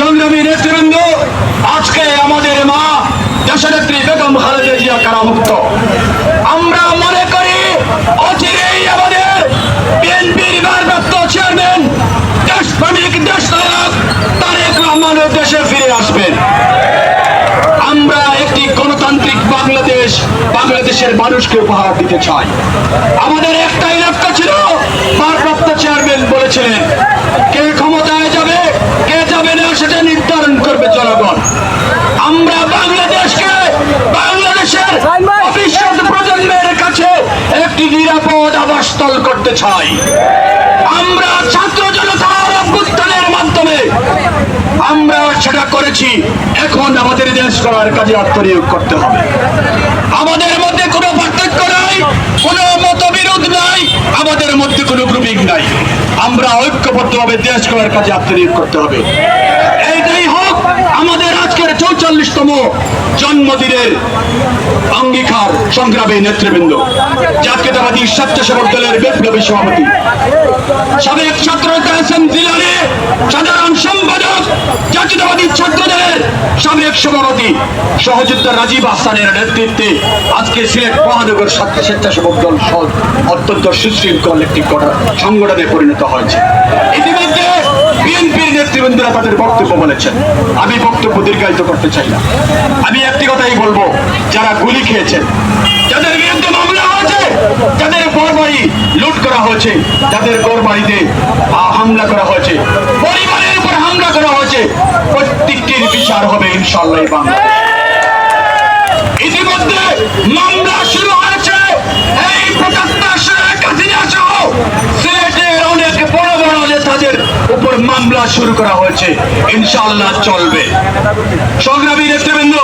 সংগ্রামী নেতৃবৃন্দ, আজকে আমাদের মা দেশনেত্রী বেগম খালেদা জিয়া কারামুক্ত। আমরা মনে করি, অচিরেই আমাদের বিএনপির ভারপ্রাপ্ত চেয়ারম্যান, দেশপ্রেমিক দেশ নায়ক তারেক রহমানের দেশে ফিরে আসবেন। আমরা একটি গণতান্ত্রিক বাংলাদেশ, বাংলাদেশের মানুষকে উপহার দিতে চাই। আমাদের একটাই লক্ষ্য ছিল ভারপ্রাপ্ত চেয়ারম্যান বলেছিলেন কে ক্ষমতায় যাবে কে যাবে না সেটা করবে জনগণ। আমরা বাংলাদেশকে বাংলাদেশের ভবিষ্যৎ প্রজন্মের কাছে একটি নিরাপদ আবাসস্থল করতে চাই। আমরা ছাত্র জনতার অভ্যুত্থানের মাধ্যমে আমরা সেটা করেছি। এখন আমাদের দেশ করার কাজে আত্মনিয়োগ করতে হবে। আমাদের মধ্যে কোনো পার্থক্য নাই কোনো মতবিরোধ নাই আমাদের মধ্যে কোনো গ্রুপিং নাই। আমরা ঐক্যবদ্ধভাবে দেশ করার কাজে আত্মনিয়োগ করতে হবে। চৌচল্লিশতম জন্মদিনের অঙ্গীকার সংগ্রামী নেতৃবৃন্দ, জাতীয়তাবাদী স্বেচ্ছাসেবক দলের বিপ্লবী সভাপতি, সাবেক ছাত্র কাসেম জিলানি, সাধারণ সম্পাদক, জাতীয়তাবাদী ছাত্র দলের সাবেক সভাপতি সহযোদ্ধা রাজীব আহসানের নেতৃত্বে আজকে সিলেট মহানগর ছাত্র স্বেচ্ছাসেবক দল অত্যন্ত সুশৃঙ্খল একটি গঠন- সংগঠনে পরিণত হয়েছে। ইতিমধ্যে তাদের বক্তব্য বলেছেন আমি বক্তব্য দীর্ঘায়িত করতে চাই না আমি একটি কথাই বলব, যারা গুলি খেয়েছেন, যাদের বিরুদ্ধে মামলা হয়েছে, যাদের ঘর লুট করা হয়েছে, যাদের ঘর বাড়িতে হামলা করা হয়েছে, পরিবারের উপর হামলা করা হয়েছে, প্রত্যেকটির বিচার হবে ইনশাল্লাহ বাংলাদেশে। মামলা শুরু করা হয়েছে। ইনশাআল্লাহ চলবে। সংগ্রামী নেতৃবৃন্দ,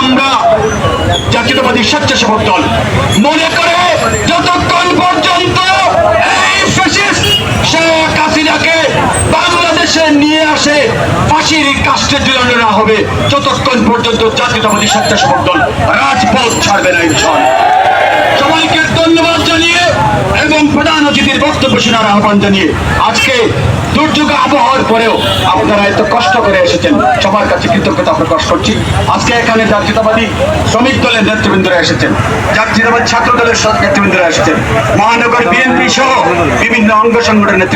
আমরা জাতীয়তাবাদী স্বেচ্ছাসেবক দল, মনে করে যতক্ষণ পর্যন্ত এই ফ্যাসিস্ট শেখ যতক্ষণ পর্যন্ত জাতীয়তাবাদী স্বেচ্ছাসেবক দল রাজপথ ছাড়বে না ইনশাল অতিথির বক্তব্য শোনার আহ্বান জানিয়ে আজকে দুর্যোগ আবহাওয়ার পরেও আপনারা এত কষ্ট করে এসেছেন। সবার কাছে কৃতজ্ঞতা প্রকাশ করছি। আজকে এখানে জাতীয়তাবাদী শ্রমিক দলের নেতৃবৃন্দরা এসেছেন জাতীয়তাবাদী ছাত্র দলের নেতৃবৃন্দরা এসেছেন, মহানগর বিএনপি সহ বিভিন্ন অঙ্গ সংগঠনের